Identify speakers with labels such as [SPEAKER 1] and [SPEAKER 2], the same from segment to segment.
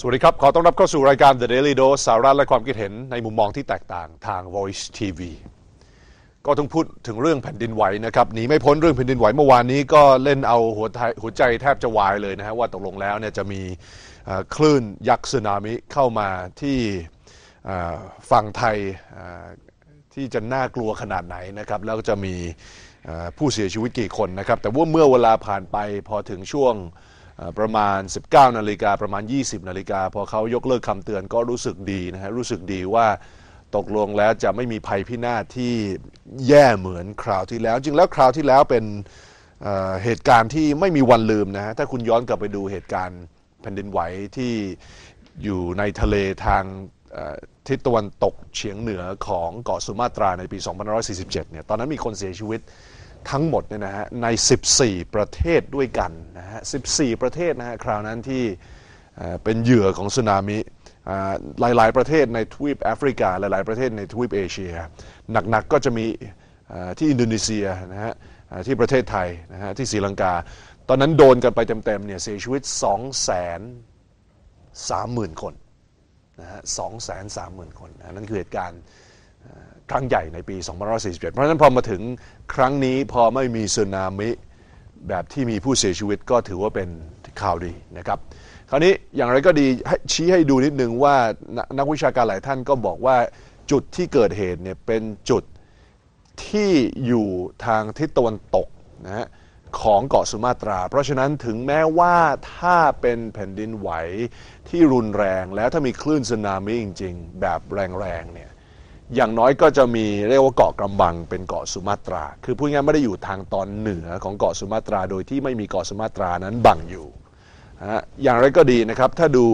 [SPEAKER 1] สวัสดีครับ ขอต้อนรับเข้าสู่รายการ The Daily Dose สาระและความคิดเห็นในมุมมองที่แตกต่างทาง Voice TV ก็ต้องพูดถึงเรื่องแผ่นดินไหวนะครับหนีไม่พ้นเรื่องแผ่นดินไหวเมื่อวานนี้ก็เล่นเอาหัวใจหัวใจแทบจะวายเลยนะฮะว่าตกลงแล้วเนี่ยจะมีคลื่นยักษ์สึนามิเข้ามาที่ฝั่งไทยที่จะน่ากลัวขนาดไหนนะครับแล้วก็จะมีผู้เสียชีวิตกี่คนนะครับแต่ว่าเมื่อเวลาผ่านไปพอถึงช่วง ประมาณ 19 นาฬิกาประมาณ 20 นาฬิกาพอเขายกเลิกคำเตือนก็รู้สึกดีนะฮะรู้สึกดีว่าตกลงแล้วจะไม่มีภัยพินาศที่แย่เหมือนคราวที่แล้ว จริงแล้วคราวที่แล้วเป็นเเหตุการณ์ที่ไม่มีวันลืมนะฮะถ้าคุณย้อนกลับไปดูเหตุการณ์แผ่นดินไหวที่อยู่ในทะเลทางทิศตะวันตกเฉียงเหนือของเกาะสุมาตราในปี 2547 เนี่ย ตอนนั้นมีคนเสียชีวิต ทั้งหมดเนี่ยนะฮะใน 14 ประเทศด้วยกันนะฮะ 14 ประเทศนะฮะคราวนั้นที่เป็นเหยื่อของสึนามิหลาย ๆ ประเทศในทวีปแอฟริกา หลาย ๆ ประเทศในทวีปเอเชีย หนัก ๆ ก็จะมีที่อินโดนีเซียนะฮะที่ประเทศไทยนะฮะที่ศรีลังกา ตอนนั้นโดนกันไปเต็ม ๆ เนี่ยเสียชีวิต 230,000 คนนะฮะ230,000คนนะนั่นคือเหตุการณ์ ครั้งใหญ่ในปี2547 เพราะฉะนั้นพอมาถึงครั้งนี้พอไม่มีสึนามิแบบที่มีผู้เสียชีวิตก็ถือว่าเป็นข่าวดีนะครับ คราวนี้อย่างไรก็ดีชี้ให้ดูนิดนึงว่านักนักวิชาการหลายท่านก็บอกว่าจุดที่เกิดเหตุเนี่ยเป็นจุดที่อยู่ทางทิศตะวันตกนะฮะของเกาะสุมาตรา เพราะฉะนั้นถึงแม้ว่าถ้าเป็นแผ่นดินไหวที่รุนแรงแล้วถ้ามีคลื่นสึนามิจริง ๆ แบบแรงๆเนี่ย อย่างน้อยก็จะมีเรียกว่าเกาะกำบังเป็นเกาะสุมาตรา คือพูดง่ายๆไม่ได้อยู่ทางตอนเหนือของเกาะสุมาตราโดยที่ไม่มีเกาะสุมาตรานั้นบังอยู่นะอย่างไรก็ดีนะครับ ถ้าดู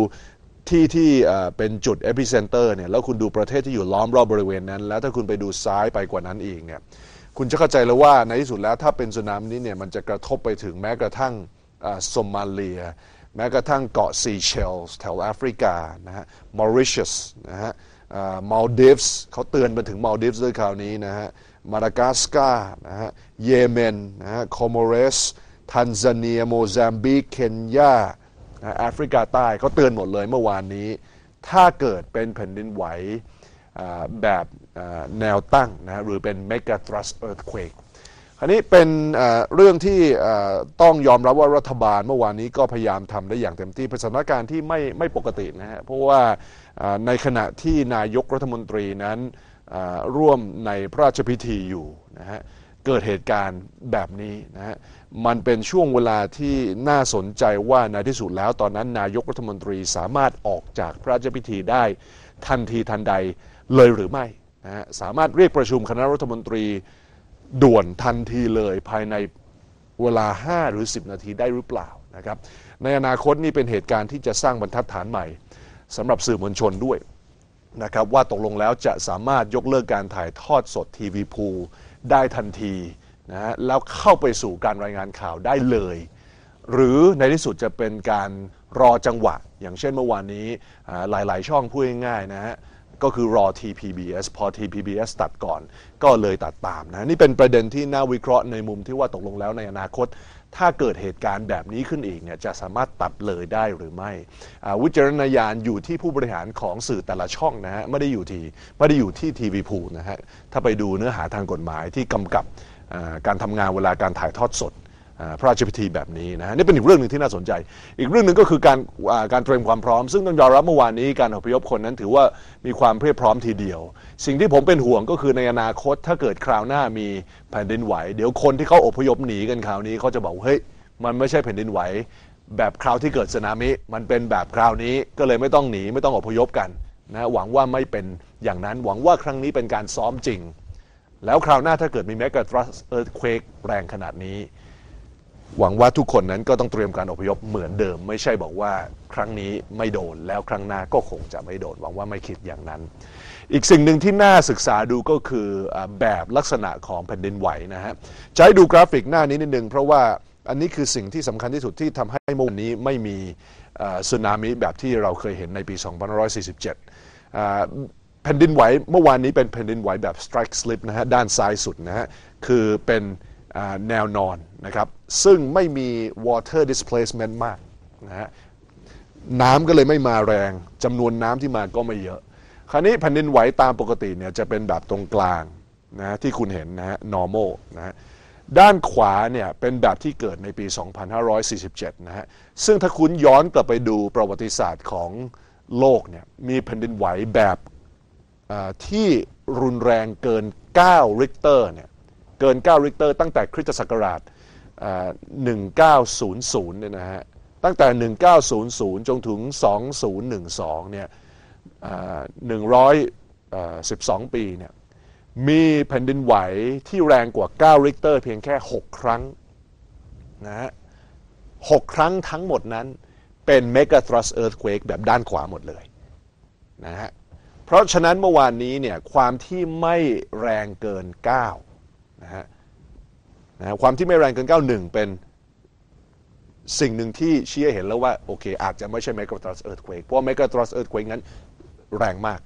[SPEAKER 1] ที่ที่เป็นจุดเอพิเซนเตอร์เนี่ยแล้วคุณดูประเทศที่อยู่ล้อมรอบบริเวณนั้น แล้วถ้าคุณไปดูซ้ายไปกว่านั้นอีกเนี่ยคุณจะเข้าใจแล้วว่าในที่สุดแล้วถ้าเป็นสึนามินี้เนี่ยมันจะกระทบไปถึงแม้กระทั่งโซมาเลีย แม้กระทั่งเกาะซีเชลส์แถวแอฟริกานะฮะมอริเชสนะฮะ มาลดิฟส์เขาเตือนไปถึงมาลดิฟส์ด้วยคราวนี้นะฮะมาดากัสการ์นะฮะเยเมนนะฮะคโมเรสทันซาเนียโมซัมบิกเคนยาแอฟริกาใต้เขาเตือนหมดเลยเมื่อวานนี้ ถ้าเกิดเป็นแผ่นดินไหวแบบแนวตั้งนะฮะหรือเป็น mega thrust earthquake ควนี้เป็นนี้เอ่อเรื่องที่ต้องยอมรับว่ารัฐบาลเมื่อวานนี้ก็พยายามทำได้อย่างเต็มที่เป็นสถานการณ์ที่ไม่ไม่ปกตินะฮะเพราะว่าในขณะที่นายกรัฐมนตรีนั้นร่วมในพระราชพิธีอยู่นะฮะเกิดเหตุการณ์แบบนี้นะฮะมันเป็นช่วงเวลาที่น่าสนใจว่าในที่สุดแล้วตอนนั้นนายกรัฐมนตรีสามารถออกจากพระราชพิธีได้ทันทีทันใดเลยหรือไม่นะฮะสามารถเรียกประชุมคณะรัฐมนตรี ด่วนทันทีเลยภายในเวลา 5 หรือ 10 นาทีได้หรือเปล่านะครับในอนาคตนี่เป็นเหตุการณ์ที่จะสร้างบรรทัดฐานใหม่สำหรับสื่อมวลชนด้วยนะครับว่าตกลงแล้วจะสามารถยกเลิกการถ่ายทอดสดทีวีพูได้ทันทีนะฮะแล้วเข้าไปสู่การรายงานข่าวได้เลย หรือในที่สุดจะเป็นการรอจังหวะ อย่างเช่นเมื่อวานนี้หลาย ๆ ช่องพูดง่ายๆนะฮะ ก็คือรอ TPBS พอ TPBS ตัดก่อน ก็เลยตัดตามนะนี่เป็นประเด็นที่น่าวิเคราะห์ในมุมที่ว่าตกลงแล้วในอนาคต ถ้าเกิดเหตุการณ์แบบนี้ขึ้นอีกเนี่ยจะสามารถตัดเลยได้หรือไม่อ่าวิจารณญาณอยู่ที่ผู้บริหารของสื่อแต่ละช่องนะฮะไม่ได้อยู่ที่ไม่ได้อยู่ที่ทีวีพูนะฮะถ้าไปดูเนื้อหาทางกฎหมายที่กำกับการทำงานเวลาการถ่ายทอดสด พระราชพิธีแบบนี้นะฮะนี่เป็นอีกเรื่องหนึ่งที่น่าสนใจ อีกเรื่องหนึ่งก็คือการการเตรียมความพร้อม ซึ่งต้องยอมรับเมื่อวานนี้การอพยพคนนั้นถือว่ามีความเพียบพร้อมทีเดียว สิ่งที่ผมเป็นห่วงก็คือในอนาคตถ้าเกิดคราวหน้ามีแผ่นดินไหว เดี๋ยวคนที่เขาอพยพหนีกันคราวนี้เขาจะบอกเฮ้ยมันไม่ใช่แผ่นดินไหว แบบคราวที่เกิดสึนามิมันเป็นแบบคราวนี้ก็เลยไม่ต้องหนีไม่ต้องอพยพกันนะหวังว่าไม่เป็นอย่างนั้นหวังว่าครั้งนี้เป็นการซ้อมจริง แล้วคราวหน้าถ้าเกิดมี mega thrust earthquake แรงขนาดนี้ หวังว่าทุกคนนั้นก็ต้องเตรียมการอพยพเหมือนเดิม ไม่ใช่บอกว่าครั้งนี้ไม่โดน แล้วครั้งหน้าก็คงจะไม่โดน หวังว่าไม่คิดอย่างนั้น อีกสิ่งหนึ่งที่น่าศึกษาดูก็คือแบบลักษณะของแผ่นดินไหวนะฮะจะให้ดูกราฟิกหน้านี้นิดนึงเพราะว่าอันนี้คือสิ่งที่สำคัญที่สุดที่ทำให้เมื่อวันนี้ไม่มีสึนามิแบบที่เราเคยเห็นในปี 2547แผ่นดินไหวเมื่อวานนี้เป็นแผ่นดินไหวแบบ strike slip นะฮะด้านซ้ายสุดนะฮะคือเป็น แนวนอนนะครับ ซึ่งไม่มี water displacement มากนะฮะน้ำก็เลยไม่มาแรงจำนวนน้ำที่มาก็ไม่เยอะ คราวนี้แผ่นดินไหวตามปกติเนี่ยจะเป็นแบบตรงกลางนะที่คุณเห็นนะฮะ normal นะฮะด้านขวาเนี่ยเป็นแบบที่เกิดในปี 2547 นะฮะ ซึ่งถ้าคุณย้อนกลับไปดูประวัติศาสตร์ของโลกเนี่ยมีแผ่นดินไหวแบบที่รุนแรงเกิน 9 ริกเตอร์เนี่ย เกิน 9 ริกเตอร์ตั้งแต่คริสตศักราช 1900 เนี่ยนะฮะ ตั้งแต่ 1900 จนถึง 2012 เนี่ย 112 ปีเนี่ย มีแผ่นดินไหวที่แรงกว่า 9 ริกเตอร์เพียงแค่ 6 ครั้งนะฮะ 6 ครั้งทั้งหมดนั้นเป็นเมกะทรัสเอิร์ธเควกแบบด้านขวาหมดเลยนะฮะ เพราะฉะนั้นเมื่อวานนี้เนี่ยความที่ไม่แรงเกิน 9 นะฮะนะความที่ไม่แรงเกิน 9 1 เป็นสิ่งหนึ่งที่เชี้เห็นแล้วว่าโอเค อาจจะไม่ใช่เมกะทรัสเอิร์ธเควกเพราะเมกะทรัสเอิร์ธเควกนั้นแรงมาก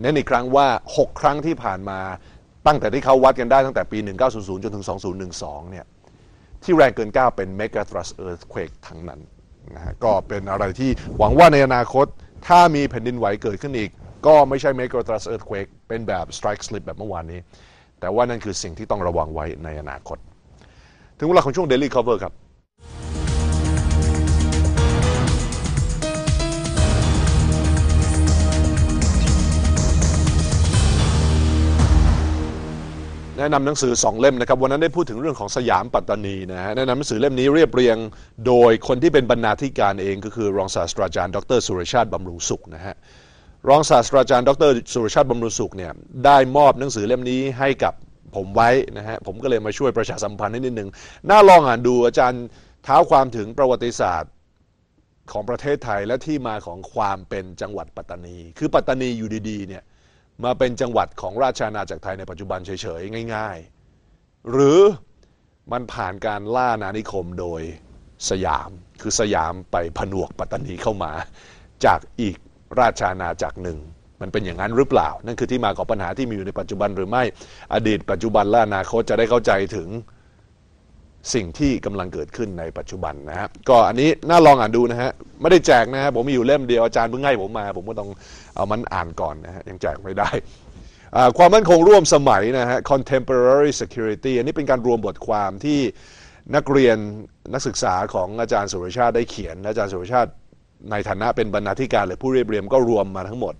[SPEAKER 1] เน้นอีกครั้งว่า 6 ครั้งที่ผ่านมาตั้งแต่ที่เขาวัดกันได้ตั้งแต่ปี 1900 จนถึง 2012 เนี่ยที่แรงเกิน 9 เป็น Mega Thrust Earthquake ทั้งนั้นนะฮะก็เป็นอะไรที่หวังว่าในอนาคตถ้ามีแผ่นดินไหวเกิดขึ้นอีก ก็ไม่ใช่ Mega Thrust Earthquake เป็นแบบ Strike Slip แบบเมื่อวานนี้ แต่ว่านั่นคือสิ่งที่ต้องระวังไว้ในอนาคต ถึงเวลาของช่วง Daily Cover ครับแนะนำหนังสือสองเล่มนะครับวันนั้นได้พูดถึงเรื่องของสยามปัตตานีนะฮะแนะนำหนังสือเล่มนี้เรียบเรียง โดยคนที่เป็นบรรณาธิการเองก็คือรองศาสตราจารย์ ดรสุรชาติบำรุงสุขนะฮะ รองศาสตราจารย์ ดร สุรชาติบำรุงสุขเนี่ยได้มอบหนังสือเล่มนี้ให้กับผมไว้นะฮะผมก็เลยมาช่วยประชาสัมพันธ์นิดนึงน่าลองอ่านดูอาจารย์เท้าความถึงประวัติศาสตร์ของประเทศไทยและที่มาของความเป็นจังหวัดปัตตานี คือปัตตานีอยู่ดีๆเนี่ยมาเป็นจังหวัดของราชอาณาจักรไทยในปัจจุบันเฉยๆง่าย ๆ หรือมันผ่านการล่านานิคมโดยสยาม คือสยามไปผนวกปัตตานีเข้ามาจากอีก ราชอาณาจักรหนึ่ง มันเป็นอย่างนั้นหรือเปล่า นั่นคือที่มาของปัญหาที่มีอยู่ในปัจจุบันหรือไม่อดีต ปัจจุบันและอนาคตจะได้เข้าใจถึงสิ่งที่กำลังเกิดขึ้นในปัจจุบันนะฮะก็อันนี้น่าลองอ่านดูนะฮะไม่ได้แจกนะฮะผมมีอยู่เล่มเดียวอาจารย์เพิ่งให้ผมมา ผมก็ต้องเอามันอ่านก่อนนะฮะยังแจกไม่ได้ความมั่นคงร่วมสมัยนะฮะ contemporary security อันนี้เป็นการรวมบทความที่นักเรียนนักศึกษาของอาจารย์สุรชาติได้เขียน อาจารย์สุรชาติ ในฐานะเป็นบรรณาธิการหรือผู้เรียบเรียงก็รวมมาทั้งหมด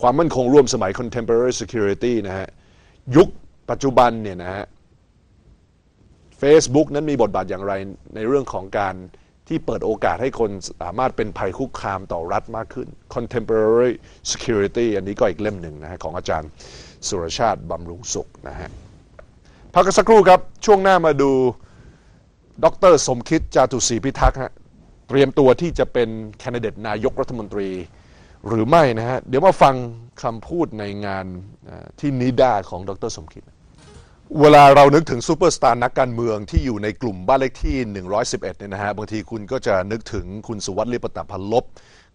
[SPEAKER 1] ความมั่นคงร่วมสมัย contemporary security นะฮะยุคปัจจุบันเนี่ยนะฮะ Facebook นั้นมีบทบาทอย่างไรในเรื่องของการที่เปิดโอกาสให้คนสามารถเป็นภัยคุกคามต่อรัฐมากขึ้น Contemporary Security อันนี้ก็อีกเล่มหนึ่งนะฮะของอาจารย์สุรชาติบำรุงสุขนะฮะพักสักครู่ครับ ช่วงหน้ามาดู ดรสมคิดจาตุศรีพิทักษ์ฮะ เตรียมตัวที่จะเป็นแคนดิเดตนายกรัฐมนตรี หรือไม่นะฮะ เดี๋ยวมาฟังคำพูดในงานที่นิดาของดรสมคิด เวลาเรานึกถึงซูเปอร์สตาร์นักการเมืองที่อยู่ในกลุ่มบ้านเลขที่ 111 เนี่ยนะฮะ บางทีคุณก็จะนึกถึงคุณสุวัสดิ์ลิปตะพันลบ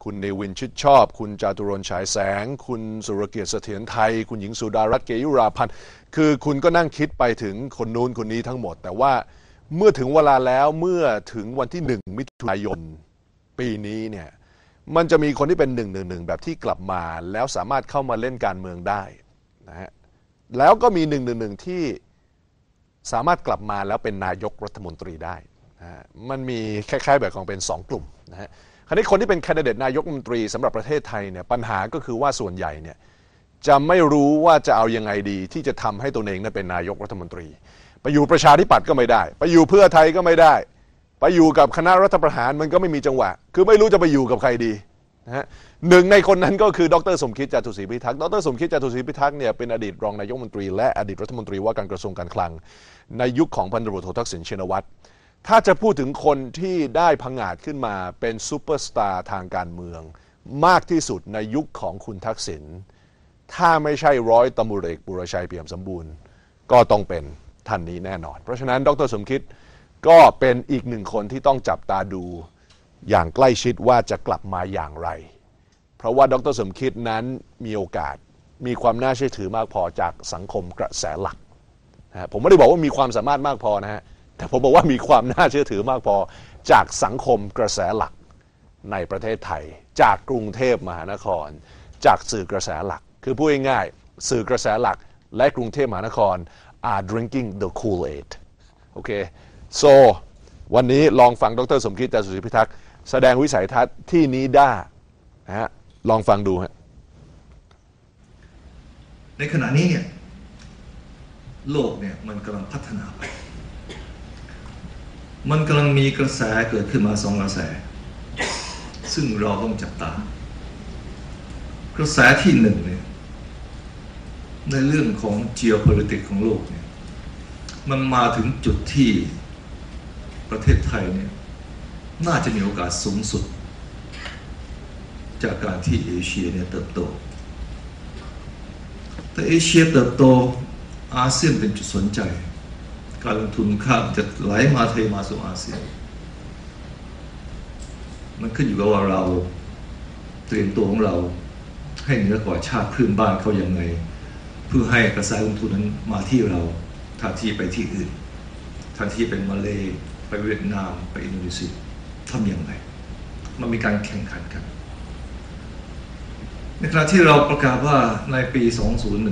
[SPEAKER 1] คุณเนวินชิดชอบ คุณจาตุรนฉายแสง คุณสุรเกียรติเสถียรไทย คุณหญิงสุดารัตน์เกยุราพันธ์ คือคุณก็นั่งคิดไปถึงคนนู้นคนนี้ทั้งหมด แต่ว่า เมื่อถึงเวลาแล้วเมื่อถึงวันที่หนึ่งมิถุนายนปีนี้เนี่ยมันจะมีคนที่เป็นหนึ่งหนึ่งหนึ่งแบบที่กลับมาแล้วสามารถเข้ามาเล่นการเมืองได้นะฮะแล้วก็มีหนึ่งหนึ่งหนึ่งที่สามารถกลับมาแล้วเป็นนายกรัฐมนตรีได้นะมันมีคล้ายๆแบบของเป็น 2 กลุ่มนะฮะคราวนี้คนที่เป็นแคนดิเดตนายกรัฐมนตรีสำหรับประเทศไทยเนี่ยปัญหาก็คือว่าส่วนใหญ่เนี่ยจะไม่รู้ว่าจะเอายังไงดีที่จะทำให้ตัวเองนั้นเป็นนายกรัฐมนตรี ไปอยู่ประชาธิปัตย์ก็ไม่ได้ ไปอยู่เพื่อไทยก็ไม่ได้ ไปอยู่กับคณะรัฐประหารมันก็ไม่มีจังหวะ คือไม่รู้จะไปอยู่กับใครดีนะฮะหนึ่งในคนนั้นก็คือดรสมคิดจตุศรีพิทักษ์ดรสมคิดจตุศรีพิทักษ์เนี่ยเป็นอดีตรองนายกรัฐมนตรี และอดีตรัฐมนตรีว่าการกระทรวงการคลัง ในยุคของพันตำรวจโททักษิณชินวัตรถ้าจะพูดถึงคนที่ได้พังอาจขึ้นมาเป็นซูเปอร์สตาร์ทางการเมือง มากที่สุดในยุคของคุณทักษิณถ้าไม่ใช่ร้อยตำรวจเอกบุรชัยเปี่ยมสมบูรณ์ ก็ต้องเป็น ท่านนี้แน่นอน เพราะฉะนั้นดรสมคิดก็เป็นอีกหนึ่งคนที่ต้องจับตาดูอย่างใกล้ชิดว่าจะกลับมาอย่างไร เพราะว่าดรสมคิดนั้นมีโอกาสมีความน่าเชื่อถือมากพอจากสังคมกระแสหลักผมไม่ได้บอกว่ามีความสามารถมากพอนะฮะแต่ผมบอกว่ามีความน่าเชื่อถือมากพอจากสังคมกระแสหลักในประเทศไทย จากกรุงเทพมหานคร จากสื่อกระแสหลัก คือพูดง่ายๆสื่อกระแสหลักและกรุงเทพมหานคร are drinking the Kool-Aid โอเค so วันนี้ลองฟังดรสมคิดจาสุริพิทักษ์แสดงวิสัยทัศน์ที่นี้ได้นะฮะลองฟังดูฮะ
[SPEAKER 2] ในขณะนี้เนี่ยโลกเนี่ยมันกำลังพัฒนาไป มันกำลังมีกระแสเกิดขึ้นมาสองกระแส ซึ่งเราต้องจับตากระแสที่หนึ่งเนี่ย ในเรื่องของ geopolitics ของโลกเนี่ยมันมาถึงจุดที่ประเทศไทยเนี่ยน่าจะมีโอกาสสูงสุด จากการที่เอเชียเนี่ยเติบโต แต่เอเชียเติบโตอาเซียนเป็นจุดสนใจ การลงทุนข้ามจะไหลมาเทมาสู่อาเซียน มันขึ้นอยู่กับว่าเราเตรียมตัวของเราให้เหนือกว่าชาติเพื่อนบ้านเขายังไง เพื่อให้กระแสลงทุนนั้นมาที่เราแทนที่ไปที่อื่นแทนที่เป็นมาเลไปเวียดนามไปอินโดนีเซียทำอย่างไร มันมีการแข่งขันกัน ในขณะที่เราประกาศว่าในปี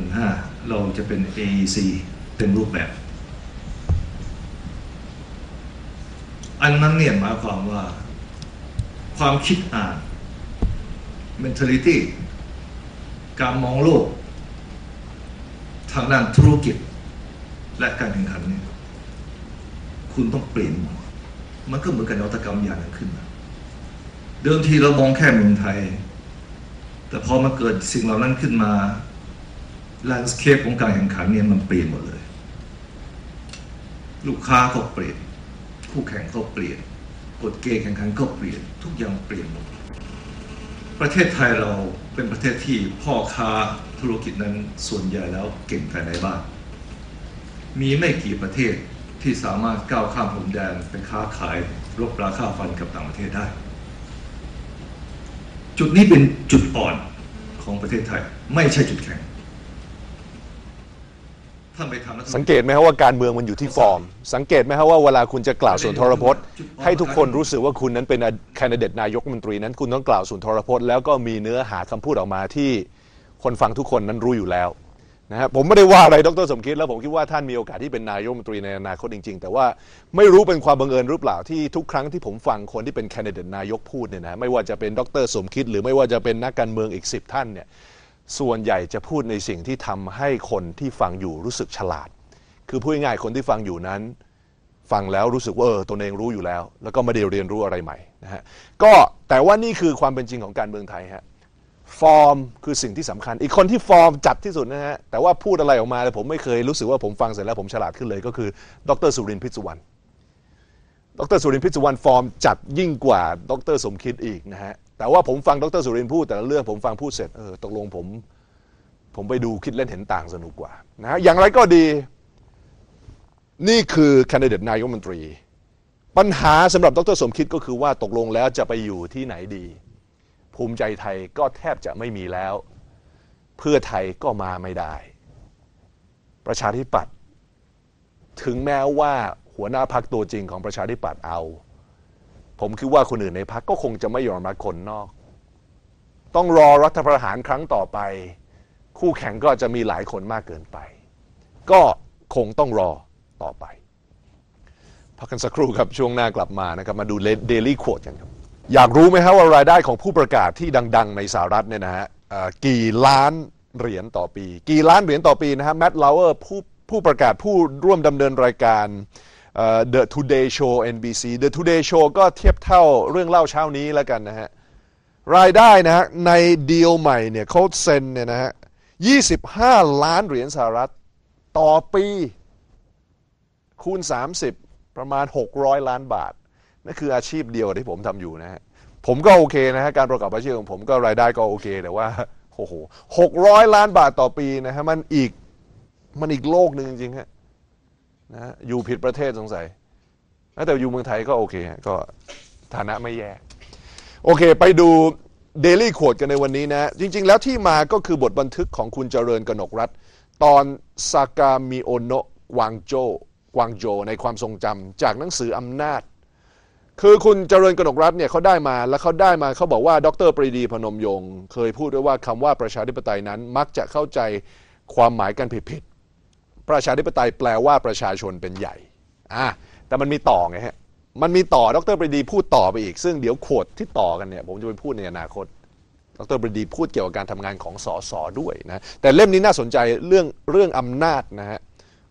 [SPEAKER 2] 2015 เราจะเป็น AEC เต็มรูปแบบ อันนั้นเนี่ยหมายความว่า ความคิดอ่าน mentality การมองโลก ทางด้านธุรกิจ และการแข่งขันเนี่ยคุณต้องเปลี่ยนหมดมันก็เหมือนกับนวัตกรรมอย่างหนึงขึ้นมาเดิมทีเรามองแค่เมืองไทย แต่พอมาเกิดสิ่งเหล่านั้นขึ้นมา landscape ของการแข่งขันเนี่ยมันเปลี่ยนหมดเลย ลูกค้าก็เปลี่ยน คู่แข่งก็เปลี่ยน กฎเกณฑ์แข่งขันก็เปลี่ยน ทุกอย่างเปลี่ยนหมด ประเทศไทยเราเป็นประเทศที่พ่อค้า ธุรกิจนั้นส่วนใหญ่แล้วเก่งภายในบ้าน มีไม่กี่ประเทศที่สามารถก้าวข้ามพรมแดนไปค้าขายรบราคาฟันกับต่างประเทศได้ จุดนี้เป็นจุดอ่อนของประเทศไทยไม่ใช่จุดแข็งท่านไปทำรัฐมนตรี
[SPEAKER 1] สังเกตไหมครับว่าการเมืองมันอยู่ที่ฟอร์ม สังเกตไหมครับว่าเวลาคุณจะกล่าวสุนทรพจน์ ให้ทุกคนรู้สึกว่าคุณนั้นเป็นแคนดิเดตนายกรัฐมนตรีนั้นคุณต้องกล่าวสุนทรพจน์แล้วก็มีเนื้อหาคำพูดออกมาที่ คนฟังทุกคนนั้นรู้อยู่แล้วนะฮะผมไม่ได้ว่าอะไรดรสมคิดแล้วผมคิดว่าท่านมีโอกาสที่เป็นนายกรัฐมนตรีในอนาคตจริง ๆ แต่ว่าไม่รู้เป็นความบังเอิญหรือเปล่าที่ทุกครั้งที่ผมฟังคนที่เป็นแคนดิเดตนายกพูดเนี่ยนะไม่ว่าจะเป็นดรสมคิด หรือไม่ว่าจะเป็นนักการเมืองอีกสิบท่านเนี่ยส่วนใหญ่จะพูดในสิ่งที่ทำให้คนที่ฟังอยู่รู้สึกฉลาด คือพูดง่ายๆคนที่ฟังอยู่นั้น ฟังแล้วรู้สึกว่าเออตนเองรู้อยู่แล้ว แล้วก็ไม่ได้เรียนรู้อะไรใหม่นะฮะก็แต่ว่านี่คือความเป็นจริงของการเมืองไทยฮะ ฟอร์มคือสิ่งที่สำคัญ อีกคนที่ฟอร์มจัดที่สุดนะฮะ แต่ว่าพูดอะไรออกมาแต่ผมไม่เคยรู้สึกว่าผมฟังเสร็จแล้วผมฉลาดขึ้นเลยก็คือ ดรสุรินทร์พิศวรรณดรสุรินทร์พิศวรรณฟอร์มจัดยิ่งกว่า ดรสมคิดอีกนะฮะ แต่ว่าผมฟังดรสุรินทร์พูดแต่ละเรื่องผมฟังพูดเสร็จเออตกลงผม ผมไปดูคิดเล่นเห็นต่างสนุกกว่านะฮะอย่างไรก็ดี นี่คือแคนดิเดตนายกรัฐมนตรี ปัญหาสำหรับดรสมคิดก็คือว่าตกลงแล้วจะไปอยู่ที่ไหนดี ภูมิใจไทยก็แทบจะไม่มีแล้ว เพื่อไทยก็มาไม่ได้ ประชาธิปัตย์ถึงแม้ว่าหัวหน้าพักตัวจริงของประชาธิปัตย์เอา ผมคิดว่าคนอื่นในพักก็คงจะไม่ยอมรับคนนอก ต้องรอรัฐประหารครั้งต่อไป คู่แข่งก็จะมีหลายคนมากเกินไป ก็คงต้องรอต่อไปพักกันสักครู่ครับช่วงหน้ากลับมานะครับมาดู Daily Quote กันครับ อยากรู้ไหมครับว่ารายได้ของผู้ประกาศที่ดัง ๆ ในสหรัฐเนี่ยนะฮะกี่ล้านเหรียญต่อปี กี่ล้านเหรียญต่อปีนะฮะแม t ลาวเวอร์ผู้ผู้ประกาศผู้ร่วมดำเนินรายการเอ่อ The Today Show NBC The Today Show ก็เทียบเท่าเรื่องเล่าเช้านี้แล้วกันนะฮะ รายได้นะฮะในดีลใหม่เนี่ยเขาเซ็นเนี่ยนะฮะ 25 ล้านเหรียญสหรัฐต่อปี คูณ 30 ประมาณ 600 ล้านบาท นั่นคืออาชีพเดียวที่ผมทำอยู่นะฮะผมก็โอเคนะฮะการประกอบอาชีพของผมก็รายได้ก็โอเคแต่ว่าโอ้โห600ล้านบาทต่อปีนะฮะมันอีกมันอีกโลกหนึ่งจริงๆฮะนะฮะอยู่ผิดประเทศสงสัยแต่อยู่เมืองไทยก็โอเคก็ฐานะไม่แย่ โอเค ไปดู Daily Quote กันในวันนี้นะ จริง ๆ แล้วที่มาก็คือบทบันทึกของคุณเจริญกนกรัฐ ตอนซากามิโอโนะกวางโจกวางโจในความทรงจำจากหนังสืออำนาจ คือคุณเจริญกนกรัฐเนี่ยเขาได้มาแล้วเขาได้มาเขาบอกว่าดรปรีดีพนมยงค์เคยพูดด้วยว่าคำว่าประชาธิปไตยนั้นมักจะเข้าใจความหมายกันผิดๆประชาธิปไตยแปลว่าประชาชนเป็นใหญ่อะแต่มันมีต่อไงฮะมันมีต่อดรปรีดีพูดต่อไปอีก ซึ่งเดี๋ยวโขดที่ต่อกันเนี่ยผมจะไปพูดในอนาคตดรปรีดีพูดเกี่ยวกับการทำงานของสสด้วยนะแต่เล่มนี้น่าสนใจเรื่องเรื่องอำนาจนะฮะ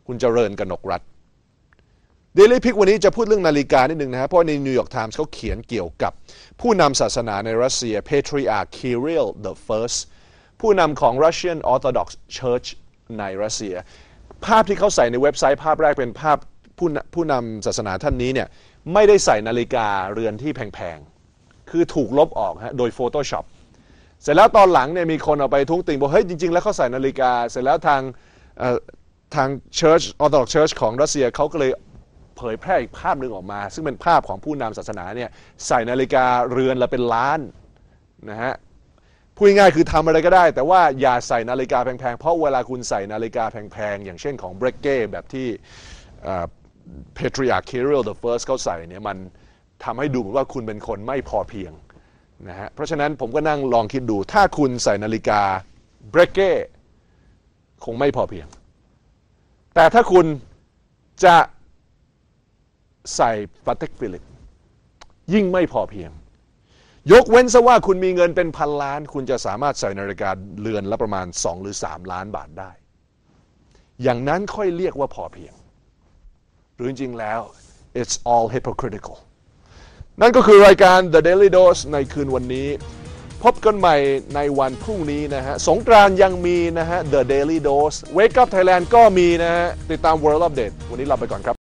[SPEAKER 1] คุณเจริญกนกรัฐ เดลี่พิกวันนี้จะพูดเรื่องนาฬิกานิดนึงนะครับเพราะในนิวยอร์กไทมส์เขาเขียนเกี่ยวกับ ผู้นำศาสนาในรัสเซีย Patriarch Kirill the First ผู้นำของ Russian Orthodox Church ในรัสเซีย ภาพที่เขาใส่ในเว็บไซต์ภาพแรกเป็นภาพผู้นผู้นำศาสนาท่านนี้เนี่ยไม่ได้ใส่นาฬิกาเรือนที่แพงๆ คือถูกลบออกฮะโดย Photoshop เสร็จแล้วตอนหลังเนี่ยมีคนเอาไปทุ้งติงบอกเฮ้ยจริงๆ แล้วเขาใส่นาฬิกา เสร็จแล้วทางทาง Church Orthodox Church ของรัสเซียเขาก็เลย เผยแพร่อีกภาพหนึ่งออกมา ซึ่งเป็นภาพของผู้นำศาสนาเนี่ยใส่นาฬิกาเรือนละเป็นล้านนะฮะพูดง่ายคือทำอะไรก็ได้ แต่ว่าอย่าใส่นาฬิกาแพงๆ เพราะเวลาคุณใส่นาฬิกาแพงๆ อย่างเช่นของเบรกเก้แบบที่เพทริอาคิริลเดอะเฟิร์สเขาใส่เนี่ยมันทำให้ดูเหมือนว่าคุณเป็นคนไม่พอเพียงนะฮะเพราะฉะนั้นผมก็นั่งลองคิดดู ถ้าคุณใส่นาฬิกาเบรกเก้คงไม่พอเพียง แต่ถ้าคุณจะ ใส่ปาเต็กฟิลิป ยิ่งไม่พอเพียง ยกเว้นซะว่าคุณมีเงินเป็นพันล้าน คุณจะสามารถใส่นาฬิกาเรือนละประมาณ 2 หรือ 3 ล้านบาทได้ อย่างนั้นค่อยเรียกว่าพอเพียง หรือจริงๆแล้ว it's all hypocritical นั่นก็คือรายการ The Daily Dose ในคืนวันนี้ พบกันใหม่ในวันพรุ่งนี้นะฮะ สงกรานยังมีนะฮะ The Daily Dose Wake Up Thailand ก็มีนะฮะ ติดตาม World Update วันนี้ลาไปก่อนครับ